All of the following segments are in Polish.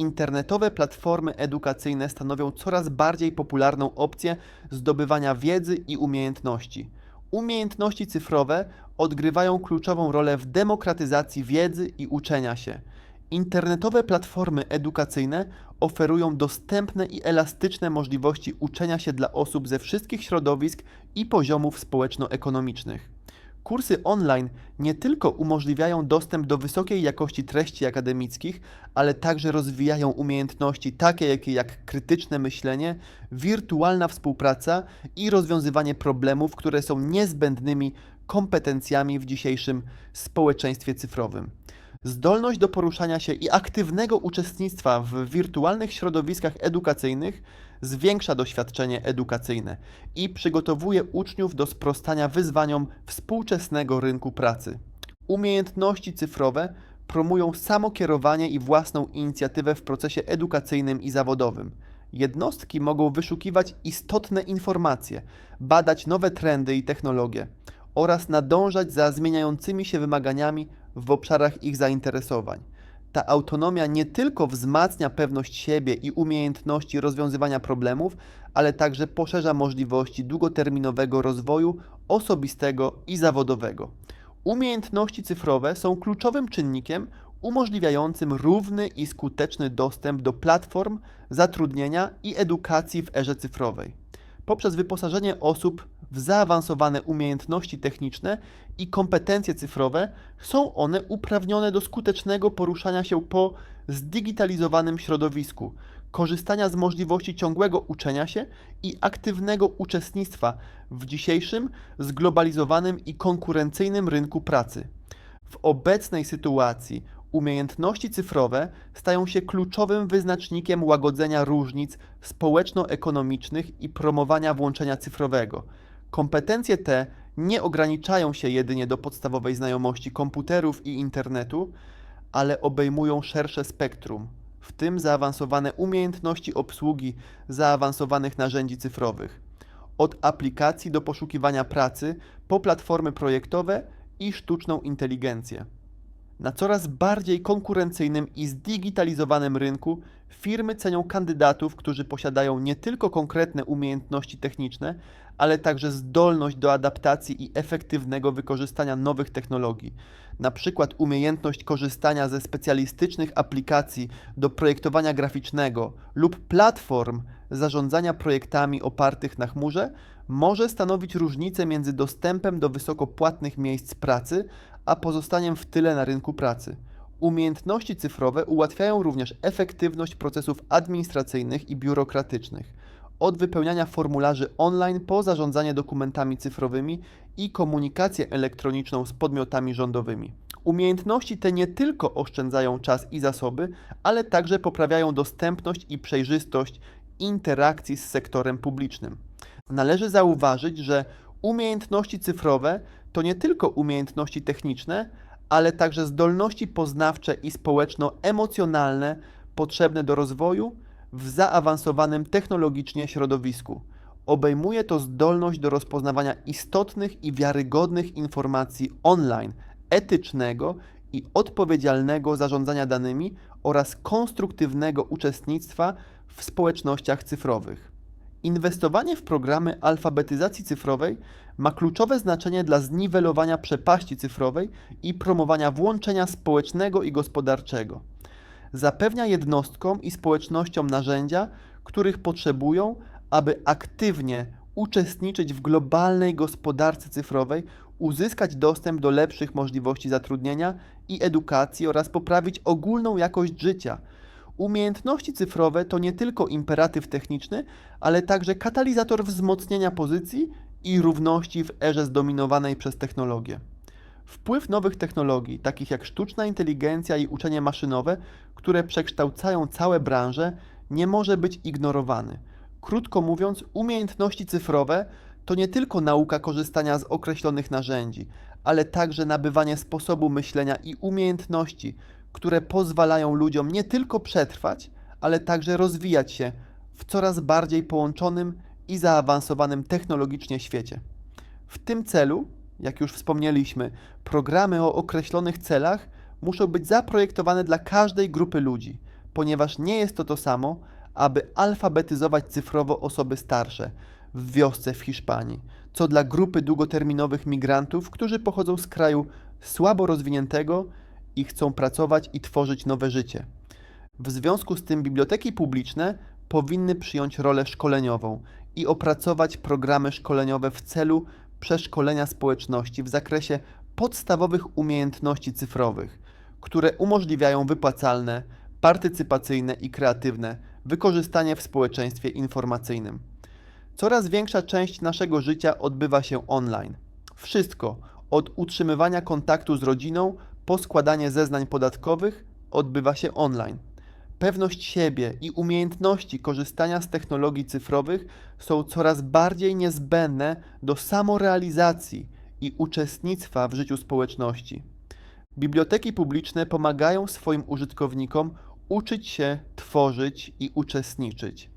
Internetowe platformy edukacyjne stanowią coraz bardziej popularną opcję zdobywania wiedzy i umiejętności. Umiejętności cyfrowe odgrywają kluczową rolę w demokratyzacji wiedzy i uczenia się. Internetowe platformy edukacyjne oferują dostępne i elastyczne możliwości uczenia się dla osób ze wszystkich środowisk i poziomów społeczno-ekonomicznych. Kursy online nie tylko umożliwiają dostęp do wysokiej jakości treści akademickich, ale także rozwijają umiejętności takie jak, krytyczne myślenie, wirtualna współpraca i rozwiązywanie problemów, które są niezbędnymi kompetencjami w dzisiejszym społeczeństwie cyfrowym. Zdolność do poruszania się i aktywnego uczestnictwa w wirtualnych środowiskach edukacyjnych zwiększa doświadczenie edukacyjne i przygotowuje uczniów do sprostania wyzwaniom współczesnego rynku pracy. Umiejętności cyfrowe promują samokierowanie i własną inicjatywę w procesie edukacyjnym i zawodowym. Jednostki mogą wyszukiwać istotne informacje, badać nowe trendy i technologie oraz nadążać za zmieniającymi się wymaganiami w obszarach ich zainteresowań. Ta autonomia nie tylko wzmacnia pewność siebie i umiejętności rozwiązywania problemów, ale także poszerza możliwości długoterminowego rozwoju osobistego i zawodowego. Umiejętności cyfrowe są kluczowym czynnikiem umożliwiającym równy i skuteczny dostęp do platform zatrudnienia i edukacji w erze cyfrowej. Poprzez wyposażenie osób w zaawansowane umiejętności techniczne i kompetencje cyfrowe, są one uprawnione do skutecznego poruszania się po zdigitalizowanym środowisku, korzystania z możliwości ciągłego uczenia się i aktywnego uczestnictwa w dzisiejszym zglobalizowanym i konkurencyjnym rynku pracy. W obecnej sytuacji umiejętności cyfrowe stają się kluczowym wyznacznikiem łagodzenia różnic społeczno-ekonomicznych i promowania włączenia cyfrowego. Kompetencje te nie ograniczają się jedynie do podstawowej znajomości komputerów i internetu, ale obejmują szersze spektrum, w tym zaawansowane umiejętności obsługi zaawansowanych narzędzi cyfrowych, od aplikacji do poszukiwania pracy, po platformy projektowe i sztuczną inteligencję. Na coraz bardziej konkurencyjnym i zdigitalizowanym rynku firmy cenią kandydatów, którzy posiadają nie tylko konkretne umiejętności techniczne, ale także zdolność do adaptacji i efektywnego wykorzystania nowych technologii. Na przykład umiejętność korzystania ze specjalistycznych aplikacji do projektowania graficznego lub platform zarządzania projektami opartych na chmurze może stanowić różnicę między dostępem do wysokopłatnych miejsc pracy, a pozostaniem w tyle na rynku pracy. Umiejętności cyfrowe ułatwiają również efektywność procesów administracyjnych i biurokratycznych, od wypełniania formularzy online po zarządzanie dokumentami cyfrowymi i komunikację elektroniczną z podmiotami rządowymi. Umiejętności te nie tylko oszczędzają czas i zasoby, ale także poprawiają dostępność i przejrzystość interakcji z sektorem publicznym. Należy zauważyć, że umiejętności cyfrowe to nie tylko umiejętności techniczne, ale także zdolności poznawcze i społeczno-emocjonalne potrzebne do rozwoju w zaawansowanym technologicznie środowisku. Obejmuje to zdolność do rozpoznawania istotnych i wiarygodnych informacji online, etycznego i odpowiedzialnego zarządzania danymi oraz konstruktywnego uczestnictwa w społecznościach cyfrowych. Inwestowanie w programy alfabetyzacji cyfrowej ma kluczowe znaczenie dla zniwelowania przepaści cyfrowej i promowania włączenia społecznego i gospodarczego. Zapewnia jednostkom i społecznościom narzędzia, których potrzebują, aby aktywnie uczestniczyć w globalnej gospodarce cyfrowej, uzyskać dostęp do lepszych możliwości zatrudnienia i edukacji oraz poprawić ogólną jakość życia. Umiejętności cyfrowe to nie tylko imperatyw techniczny, ale także katalizator wzmocnienia pozycji i równości w erze zdominowanej przez technologię. Wpływ nowych technologii, takich jak sztuczna inteligencja i uczenie maszynowe, które przekształcają całe branże, nie może być ignorowany. Krótko mówiąc, umiejętności cyfrowe to nie tylko nauka korzystania z określonych narzędzi, ale także nabywanie sposobu myślenia i umiejętności, które pozwalają ludziom nie tylko przetrwać, ale także rozwijać się w coraz bardziej połączonym i zaawansowanym technologicznie świecie. W tym celu, jak już wspomnieliśmy, programy o określonych celach muszą być zaprojektowane dla każdej grupy ludzi. ponieważ nie jest to to samo, aby alfabetyzować cyfrowo osoby starsze w wiosce w Hiszpanii, co dla grupy długoterminowych migrantów, którzy pochodzą z kraju słabo rozwiniętego i chcą pracować i tworzyć nowe życie. W związku z tym biblioteki publiczne powinny przyjąć rolę szkoleniową i opracować programy szkoleniowe w celu przeszkolenia społeczności w zakresie podstawowych umiejętności cyfrowych, które umożliwiają wypłacalne, partycypacyjne i kreatywne wykorzystanie w społeczeństwie informacyjnym. Coraz większa część naszego życia odbywa się online. Wszystko, od utrzymywania kontaktu z rodziną po składanie zeznań podatkowych, odbywa się online. Pewność siebie i umiejętności korzystania z technologii cyfrowych są coraz bardziej niezbędne do samorealizacji i uczestnictwa w życiu społeczności. Biblioteki publiczne pomagają swoim użytkownikom uczyć się, tworzyć i uczestniczyć.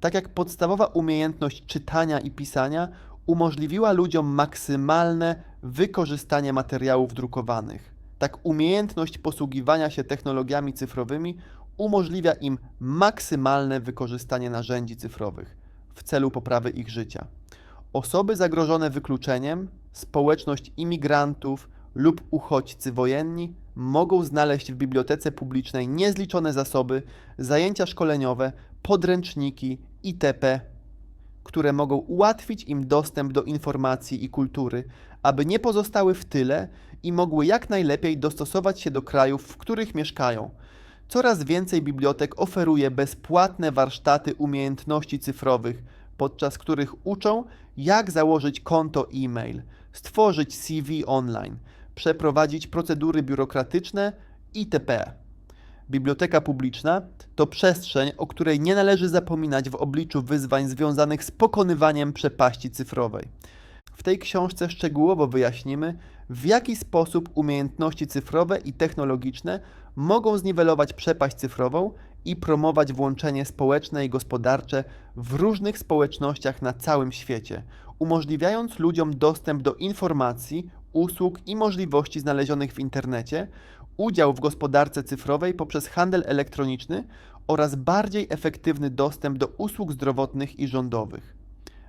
Tak jak podstawowa umiejętność czytania i pisania umożliwiła ludziom maksymalne wykorzystanie materiałów drukowanych, tak umiejętność posługiwania się technologiami cyfrowymi umożliwia im maksymalne wykorzystanie narzędzi cyfrowych w celu poprawy ich życia. Osoby zagrożone wykluczeniem, społeczność imigrantów lub uchodźcy wojenni mogą znaleźć w bibliotece publicznej niezliczone zasoby, zajęcia szkoleniowe, podręczniki itp., które mogą ułatwić im dostęp do informacji i kultury, aby nie pozostały w tyle i mogły jak najlepiej dostosować się do krajów, w których mieszkają. Coraz więcej bibliotek oferuje bezpłatne warsztaty umiejętności cyfrowych, podczas których uczą, jak założyć konto e-mail, stworzyć CV online, przeprowadzić procedury biurokratyczne itp. Biblioteka publiczna to przestrzeń, o której nie należy zapominać w obliczu wyzwań związanych z pokonywaniem przepaści cyfrowej. W tej książce szczegółowo wyjaśnimy, w jaki sposób umiejętności cyfrowe i technologiczne mogą zniwelować przepaść cyfrową i promować włączenie społeczne i gospodarcze w różnych społecznościach na całym świecie, umożliwiając ludziom dostęp do informacji, usług i możliwości znalezionych w internecie, udział w gospodarce cyfrowej poprzez handel elektroniczny oraz bardziej efektywny dostęp do usług zdrowotnych i rządowych.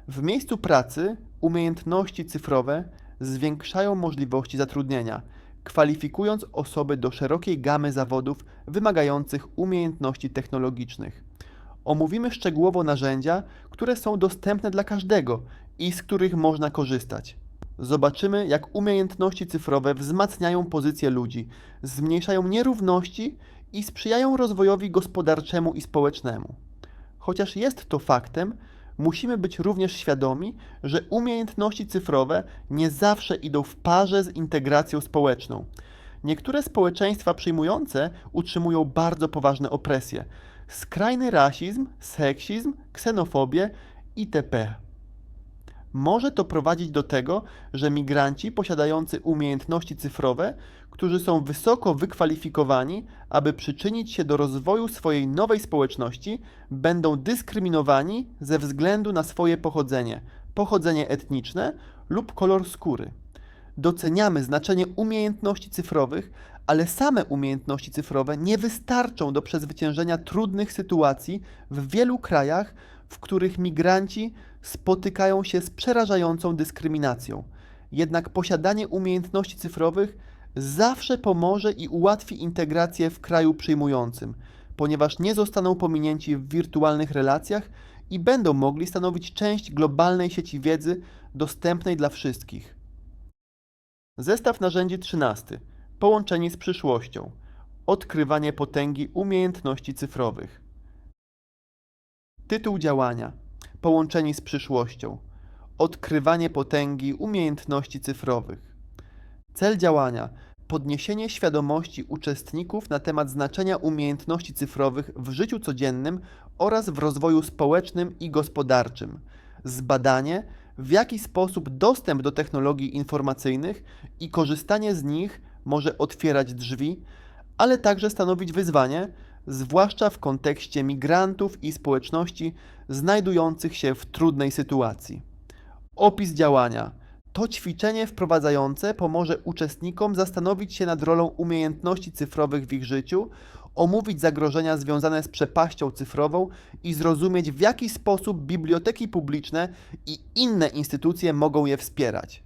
W miejscu pracy umiejętności cyfrowe zwiększają możliwości zatrudnienia, kwalifikując osoby do szerokiej gamy zawodów wymagających umiejętności technologicznych. Omówimy szczegółowo narzędzia, które są dostępne dla każdego i z których można korzystać. Zobaczymy, jak umiejętności cyfrowe wzmacniają pozycję ludzi, zmniejszają nierówności i sprzyjają rozwojowi gospodarczemu i społecznemu. Chociaż jest to faktem, musimy być również świadomi, że umiejętności cyfrowe nie zawsze idą w parze z integracją społeczną. Niektóre społeczeństwa przyjmujące utrzymują bardzo poważne opresje, skrajny rasizm, seksizm, ksenofobię itp. Może to prowadzić do tego, że migranci posiadający umiejętności cyfrowe, którzy są wysoko wykwalifikowani, aby przyczynić się do rozwoju swojej nowej społeczności, będą dyskryminowani ze względu na swoje pochodzenie, pochodzenie etniczne lub kolor skóry. Doceniamy znaczenie umiejętności cyfrowych, ale same umiejętności cyfrowe nie wystarczą do przezwyciężenia trudnych sytuacji w wielu krajach, w których migranci spotykają się z przerażającą dyskryminacją. Jednak posiadanie umiejętności cyfrowych zawsze pomoże i ułatwi integrację w kraju przyjmującym, ponieważ nie zostaną pominięci w wirtualnych relacjach i będą mogli stanowić część globalnej sieci wiedzy dostępnej dla wszystkich. Zestaw narzędzi 13. Połączenie z przyszłością. Odkrywanie potęgi umiejętności cyfrowych. Tytuł działania: Połączeni z przyszłością. Odkrywanie potęgi umiejętności cyfrowych. Cel działania: podniesienie świadomości uczestników na temat znaczenia umiejętności cyfrowych w życiu codziennym oraz w rozwoju społecznym i gospodarczym. Zbadanie, w jaki sposób dostęp do technologii informacyjnych i korzystanie z nich może otwierać drzwi, ale także stanowić wyzwanie, zwłaszcza w kontekście migrantów i społeczności znajdujących się w trudnej sytuacji. Opis działania. To ćwiczenie wprowadzające pomoże uczestnikom zastanowić się nad rolą umiejętności cyfrowych w ich życiu omówić zagrożenia związane z przepaścią cyfrową i zrozumieć, w jaki sposób biblioteki publiczne i inne instytucje mogą je wspierać.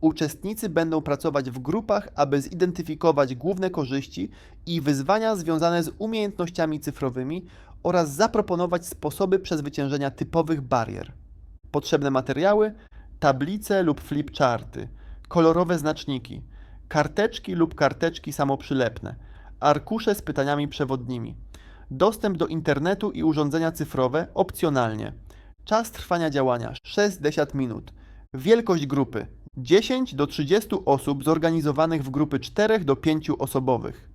Uczestnicy będą pracować w grupach, aby zidentyfikować główne korzyści i wyzwania związane z umiejętnościami cyfrowymi oraz zaproponować sposoby przezwyciężenia typowych barier. Potrzebne materiały: tablice lub flipcharty, kolorowe znaczniki, karteczki lub karteczki samoprzylepne, arkusze z pytaniami przewodnimi, dostęp do internetu i urządzenia cyfrowe opcjonalnie, czas trwania działania 60 minut, wielkość grupy 10 do 30 osób zorganizowanych w grupy 4 do 5 osobowych.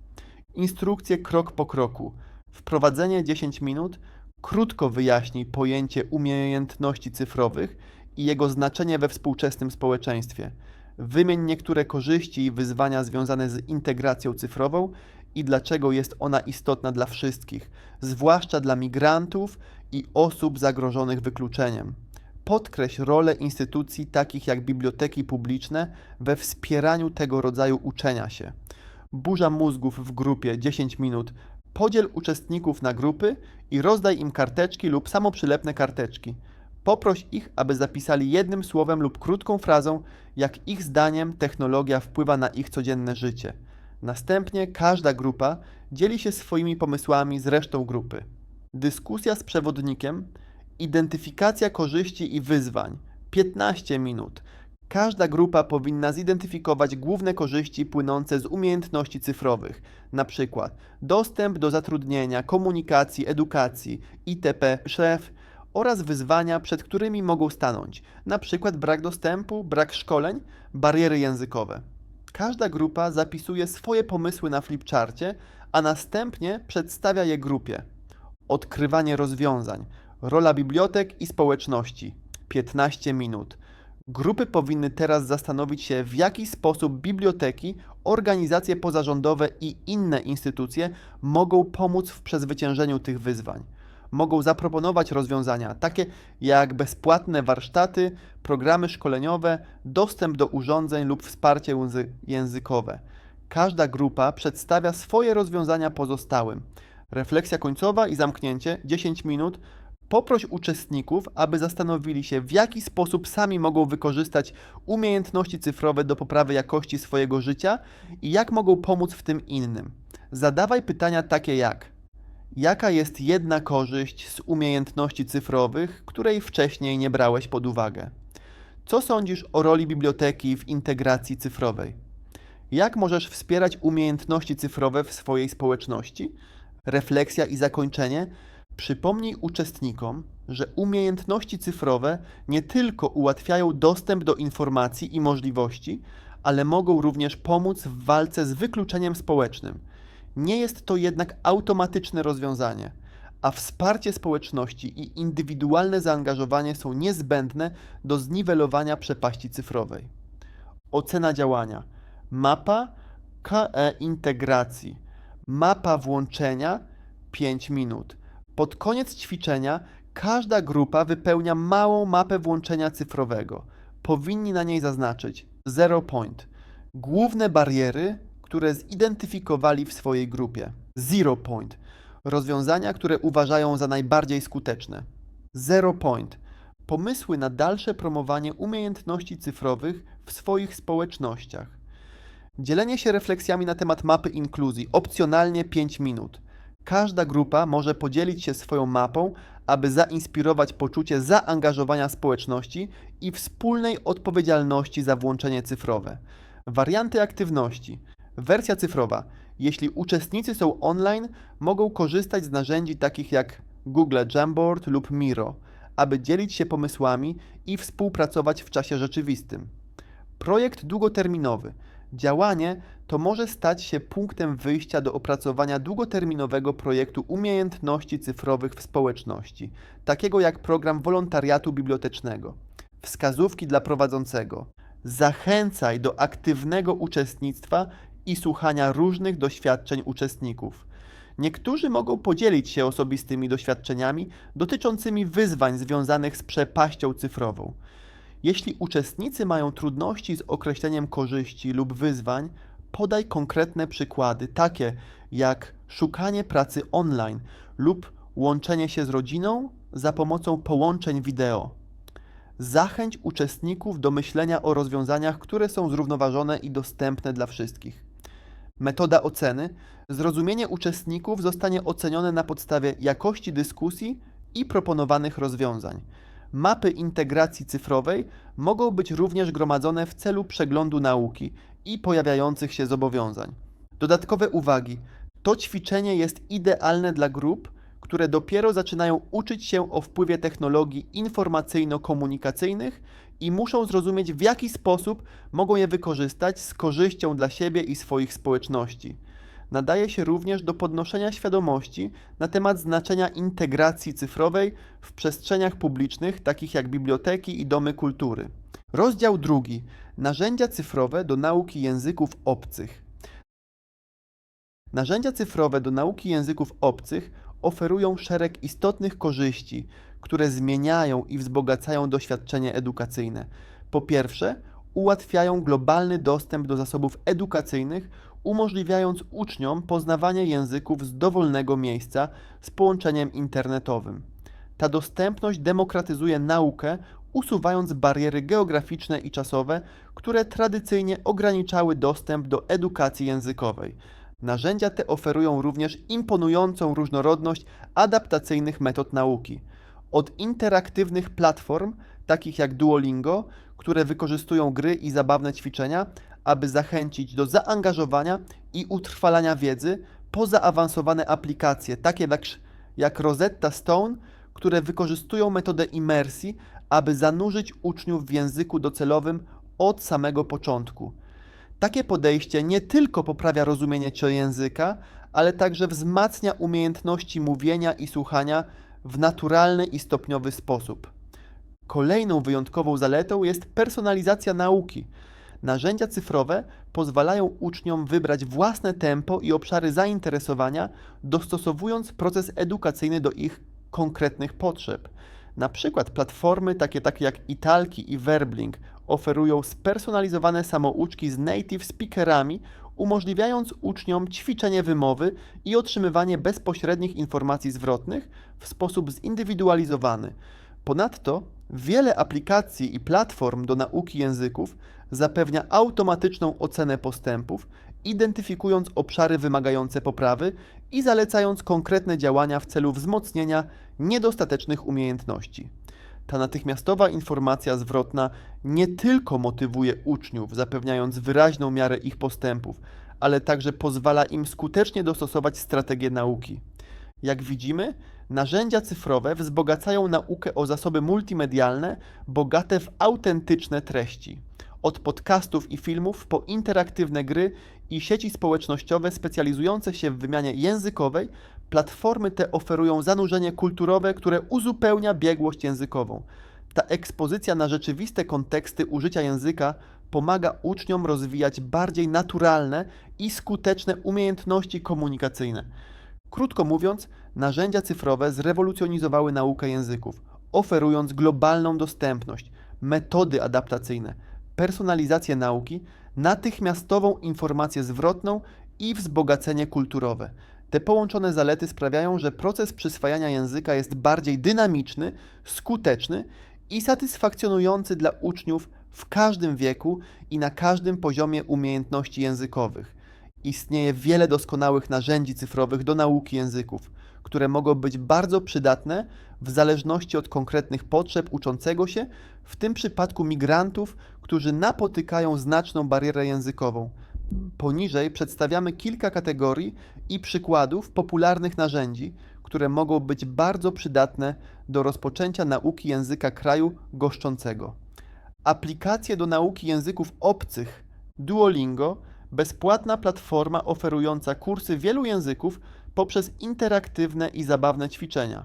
Instrukcje krok po kroku. Wprowadzenie 10 minut krótko wyjaśni pojęcie umiejętności cyfrowych i jego znaczenie we współczesnym społeczeństwie. Wymień niektóre korzyści i wyzwania związane z integracją cyfrową i dlaczego jest ona istotna dla wszystkich, zwłaszcza dla migrantów i osób zagrożonych wykluczeniem. Podkreśl rolę instytucji takich jak biblioteki publiczne we wspieraniu tego rodzaju uczenia się. Burza mózgów w grupie 10 minut. Podziel uczestników na grupy i rozdaj im karteczki lub samoprzylepne karteczki. Poproś ich, aby zapisali jednym słowem lub krótką frazą, jak ich zdaniem technologia wpływa na ich codzienne życie. Następnie każda grupa dzieli się swoimi pomysłami z resztą grupy. Dyskusja z przewodnikiem, identyfikacja korzyści i wyzwań 15 minut. Każda grupa powinna zidentyfikować główne korzyści płynące z umiejętności cyfrowych, np. dostęp do zatrudnienia, komunikacji, edukacji, itp. szef oraz wyzwania, przed którymi mogą stanąć, np. brak dostępu, brak szkoleń, bariery językowe. Każda grupa zapisuje swoje pomysły na flipcharcie, a następnie przedstawia je grupie. Odkrywanie rozwiązań, rola bibliotek i społeczności 15 minut. Grupy powinny teraz zastanowić się, w jaki sposób biblioteki, organizacje pozarządowe i inne instytucje mogą pomóc w przezwyciężeniu tych wyzwań. Mogą zaproponować rozwiązania takie jak bezpłatne warsztaty, programy szkoleniowe, dostęp do urządzeń lub wsparcie języ- językowe. Każda grupa przedstawia swoje rozwiązania pozostałym. Refleksja końcowa i zamknięcie 10 minut Poproś uczestników, aby zastanowili się, w jaki sposób sami mogą wykorzystać umiejętności cyfrowe do poprawy jakości swojego życia i jak mogą pomóc w tym innym. Zadawaj pytania takie jak: Jaka jest jedna korzyść z umiejętności cyfrowych, której wcześniej nie brałeś pod uwagę? Co sądzisz o roli biblioteki w integracji cyfrowej? Jak możesz wspierać umiejętności cyfrowe w swojej społeczności? Refleksja i zakończenie Przypomnij uczestnikom, że umiejętności cyfrowe nie tylko ułatwiają dostęp do informacji i możliwości, ale mogą również pomóc w walce z wykluczeniem społecznym. Nie jest to jednak automatyczne rozwiązanie, a wsparcie społeczności i indywidualne zaangażowanie są niezbędne do zniwelowania przepaści cyfrowej. Ocena działania. Mapa KE integracji. Mapa włączenia 5 minut pod koniec ćwiczenia każda grupa wypełnia małą mapę włączenia cyfrowego. Powinni na niej zaznaczyć zero point. Główne bariery, które zidentyfikowali w swojej grupie. Zero point. Rozwiązania, które uważają za najbardziej skuteczne. Zero point. Pomysły na dalsze promowanie umiejętności cyfrowych w swoich społecznościach. Dzielenie się refleksjami na temat mapy inkluzji, opcjonalnie 5 minut. Każda grupa może podzielić się swoją mapą, aby zainspirować poczucie zaangażowania społeczności i wspólnej odpowiedzialności za włączenie cyfrowe. Warianty aktywności. Wersja cyfrowa. Jeśli uczestnicy są online, mogą korzystać z narzędzi takich jak Google Jamboard lub Miro, aby dzielić się pomysłami i współpracować w czasie rzeczywistym. Projekt długoterminowy. Działanie to może stać się punktem wyjścia do opracowania długoterminowego projektu umiejętności cyfrowych w społeczności, takiego jak program wolontariatu bibliotecznego. Wskazówki dla prowadzącego. Zachęcaj do aktywnego uczestnictwa i słuchania różnych doświadczeń uczestników. Niektórzy mogą podzielić się osobistymi doświadczeniami dotyczącymi wyzwań związanych z przepaścią cyfrową. Jeśli uczestnicy mają trudności z określeniem korzyści lub wyzwań, podaj konkretne przykłady, takie jak szukanie pracy online lub łączenie się z rodziną za pomocą połączeń wideo. Zachęć uczestników do myślenia o rozwiązaniach, które są zrównoważone i dostępne dla wszystkich. Metoda oceny. Zrozumienie uczestników zostanie ocenione na podstawie jakości dyskusji i proponowanych rozwiązań. Mapy integracji cyfrowej mogą być również gromadzone w celu przeglądu nauki i pojawiających się zobowiązań. Dodatkowe uwagi. To ćwiczenie jest idealne dla grup, które dopiero zaczynają uczyć się o wpływie technologii informacyjno-komunikacyjnych i muszą zrozumieć, w jaki sposób mogą je wykorzystać z korzyścią dla siebie i swoich społeczności. Nadaje się również do podnoszenia świadomości na temat znaczenia integracji cyfrowej w przestrzeniach publicznych, takich jak biblioteki i domy kultury. Rozdział drugi. Narzędzia cyfrowe do nauki języków obcych. Narzędzia cyfrowe do nauki języków obcych oferują szereg istotnych korzyści, które zmieniają i wzbogacają doświadczenie edukacyjne. Po pierwsze, ułatwiają globalny dostęp do zasobów edukacyjnych, umożliwiając uczniom poznawanie języków z dowolnego miejsca z połączeniem internetowym. Ta dostępność demokratyzuje naukę, usuwając bariery geograficzne i czasowe, które tradycyjnie ograniczały dostęp do edukacji językowej. Narzędzia te oferują również imponującą różnorodność adaptacyjnych metod nauki. Od interaktywnych platform, takich jak Duolingo, które wykorzystują gry i zabawne ćwiczenia, aby zachęcić do zaangażowania i utrwalania wiedzy, po zaawansowane aplikacje, takie jak, jak Rosetta Stone, które wykorzystują metodę imersji, aby zanurzyć uczniów w języku docelowym od samego początku. Takie podejście nie tylko poprawia rozumienie języka, ale także wzmacnia umiejętności mówienia i słuchania w naturalny i stopniowy sposób. Kolejną wyjątkową zaletą jest personalizacja nauki. Narzędzia cyfrowe pozwalają uczniom wybrać własne tempo i obszary zainteresowania, dostosowując proces edukacyjny do ich konkretnych potrzeb. Na przykład platformy takie, takie jak Italki i Verbling oferują spersonalizowane samouczki z native speakerami, umożliwiając uczniom ćwiczenie wymowy i otrzymywanie bezpośrednich informacji zwrotnych w sposób zindywidualizowany. Ponadto wiele aplikacji i platform do nauki języków zapewnia automatyczną ocenę postępów, identyfikując obszary wymagające poprawy i zalecając konkretne działania w celu wzmocnienia niedostatecznych umiejętności. Ta natychmiastowa informacja zwrotna nie tylko motywuje uczniów, zapewniając wyraźną miarę ich postępów, ale także pozwala im skutecznie dostosować strategię nauki. Jak widzimy, narzędzia cyfrowe wzbogacają naukę o zasoby multimedialne, bogate w autentyczne treści. Od podcastów i filmów po interaktywne gry i sieci społecznościowe specjalizujące się w wymianie językowej, platformy te oferują zanurzenie kulturowe, które uzupełnia biegłość językową. Ta ekspozycja na rzeczywiste konteksty użycia języka pomaga uczniom rozwijać bardziej naturalne i skuteczne umiejętności komunikacyjne. Krótko mówiąc, narzędzia cyfrowe zrewolucjonizowały naukę języków, oferując globalną dostępność, metody adaptacyjne, personalizację nauki, natychmiastową informację zwrotną i wzbogacenie kulturowe. Te połączone zalety sprawiają, że proces przyswajania języka jest bardziej dynamiczny, skuteczny i satysfakcjonujący dla uczniów w każdym wieku i na każdym poziomie umiejętności językowych. Istnieje wiele doskonałych narzędzi cyfrowych do nauki języków, które mogą być bardzo przydatne w zależności od konkretnych potrzeb uczącego się, w tym przypadku migrantów, którzy napotykają znaczną barierę językową. Poniżej przedstawiamy kilka kategorii i przykładów popularnych narzędzi, które mogą być bardzo przydatne do rozpoczęcia nauki języka kraju goszczącego. Aplikacje do nauki języków obcych Duolingo bezpłatna platforma oferująca kursy wielu języków poprzez interaktywne i zabawne ćwiczenia.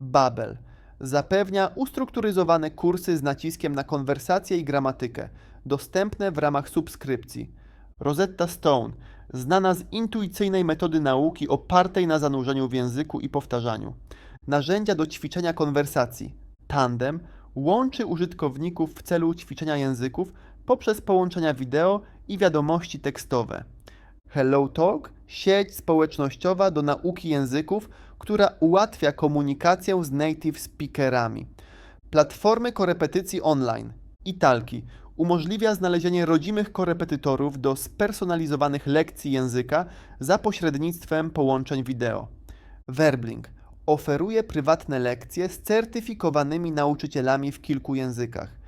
Babel zapewnia ustrukturyzowane kursy z naciskiem na konwersację i gramatykę, dostępne w ramach subskrypcji. Rosetta Stone, znana z intuicyjnej metody nauki opartej na zanurzeniu w języku i powtarzaniu. Narzędzia do ćwiczenia konwersacji. Tandem łączy użytkowników w celu ćwiczenia języków poprzez połączenia wideo i wiadomości tekstowe. HelloTalk sieć społecznościowa do nauki języków, która ułatwia komunikację z native speakerami. Platformy korepetycji online Italki umożliwia znalezienie rodzimych korepetytorów do spersonalizowanych lekcji języka za pośrednictwem połączeń wideo. Verbling oferuje prywatne lekcje z certyfikowanymi nauczycielami w kilku językach.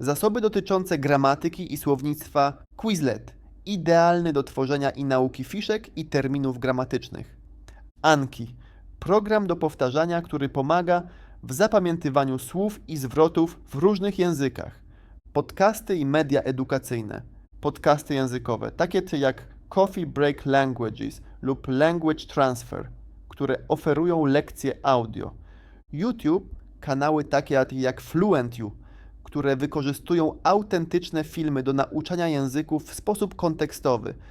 Zasoby dotyczące gramatyki i słownictwa Quizlet idealny do tworzenia i nauki fiszek i terminów gramatycznych. Anki program do powtarzania, który pomaga w zapamiętywaniu słów i zwrotów w różnych językach. Podcasty i media edukacyjne. Podcasty językowe, takie jak Coffee Break Languages lub Language Transfer, które oferują lekcje audio. YouTube, kanały takie jak FluentU, które wykorzystują autentyczne filmy do nauczania języków w sposób kontekstowy –